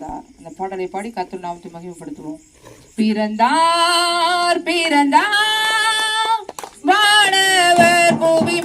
பிறந்தார் அந்த பாடலை பாடி கத்தர் நாமத்தை மகிமைப்படுத்துவோம். பிறந்தார் பிறந்தார் வானவர் பூமி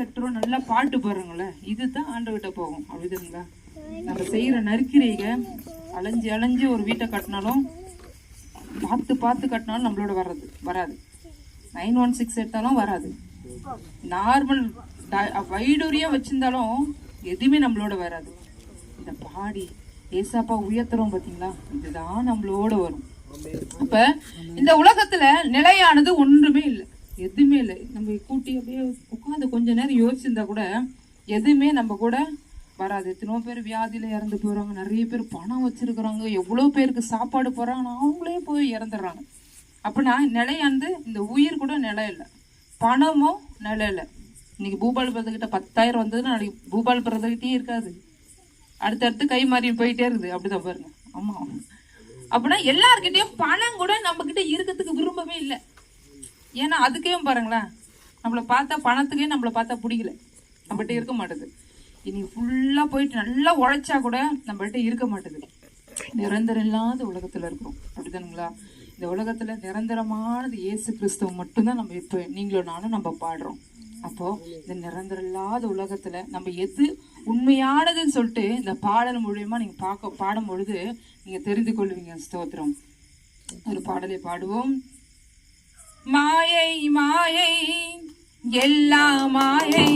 தட்டுறோம் நல்லா பாட்டு போடுறோங்களே இதுதான் ஆண்டவர்கிட்ட போகும் அப்படிதுங்களா நம்ம செய்யற நறுக்கிறீங்க அலைஞ்சு அலைஞ்சு ஒரு வீட்டை கட்டினாலும் பார்த்து பார்த்து கட்டினாலும் நம்மளோட வர்றது வராது. நைன் ஒன் சிக்ஸ் எடுத்தாலும் வராது. நார்மல் வைடூரியாக வச்சிருந்தாலும் எதுவுமே நம்மளோட வராது. இந்த பாடி ஏசாப்பா உயர்த்துறோம் பார்த்தீங்களா இதுதான் நம்மளோட வரும். அப்ப இந்த உலகத்துல நிலையானது ஒன்றுமே இல்லை. எதுவுமே இல்லை. நம்ம கூட்டி அப்படியே உட்காந்து கொஞ்ச நேரம் யோசிச்சிருந்தா கூட எதுவுமே நம்ம கூட வராது. எத்தனையோ பேர் வியாதியில் இறந்து போகிறாங்க நிறைய பேர் பணம் வச்சிருக்கிறாங்க. எவ்வளோ பேருக்கு சாப்பாடு போறாங்க அவங்களே போய் இறந்துடுறாங்க. அப்படின்னா நிலையாந்து இந்த உயிர் கூட நிலை இல்லை. பணமும் நிலை இல்லை. இன்னைக்கு பூபால் பிரதர்கிட்ட பத்தாயிரம் வந்ததுன்னா நாளைக்கு பூபால் பிரதர்கிட்டயே இருக்காது. அடுத்தடுத்து கை மாறி போயிட்டே இருக்குது. அப்படிதான் பாருங்க. ஆமாம் அப்படின்னா எல்லார்கிட்டயும் பணம் கூட நம்மக்கிட்ட இருக்கிறதுக்கு விரும்பவே இல்லை. ஏன்னா அதுக்கே பாருங்களேன். நம்மளை பார்த்தா பணத்துக்கே நம்மளை பார்த்தா பிடிக்கல. நம்மகிட்ட இருக்க மாட்டேது. இனி ஃபுல்லாக போயிட்டு நல்லா உழைச்சா கூட நம்மகிட்ட இருக்க மாட்டேது. நிரந்தரம் இல்லாத உலகத்தில் இருக்கிறோம். அப்படிதானுங்களா? இந்த உலகத்தில் நிரந்தரமானது இயேசு கிறிஸ்தவ மட்டும்தான் நம்ம இப்போ நீங்களும் நானும் நம்ம பாடுறோம். அப்போது இந்த நிரந்தரம் இல்லாத உலகத்தில் நம்ம எது உண்மையானதுன்னு சொல்லிட்டு இந்த பாடல் மூலியமா நீங்கள் பார்க்க பாடும் பொழுது நீங்கள் தெரிந்து கொள்வீங்க. ஸ்தோத்திரம். ஒரு பாடலை பாடுவோம். மாயை மாயை எல்லா மாயை.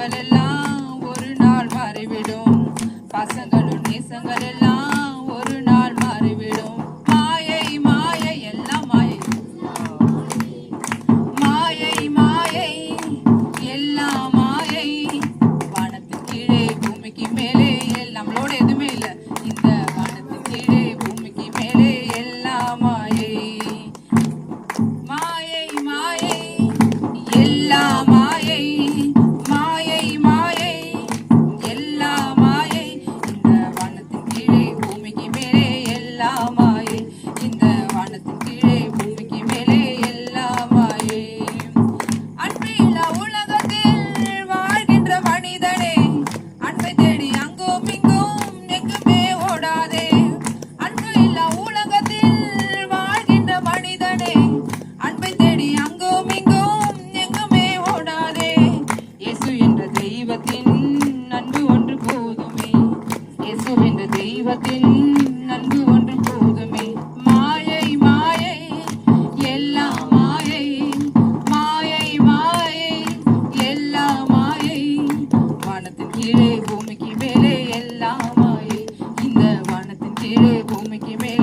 நேசங்கள் எல்லாம் ஒரு நாள் மறைவிடும். பசங்களும் நேசங்கள் எல்லாம் தெய்வத்தின் நன்கு ஒன்று போதுமே. இயேசு என்ற தெய்வத்தின் நன்கு ஒன்று போதுமே. மாயை மாயை எல்லா மாயை மாயை மாயை எல்லா மாயை. வானத்தின் கீழே பூமிக்கு மேலே எல்லா மாயை. இந்த வானத்தின் கீழே பூமிக்கு மேலே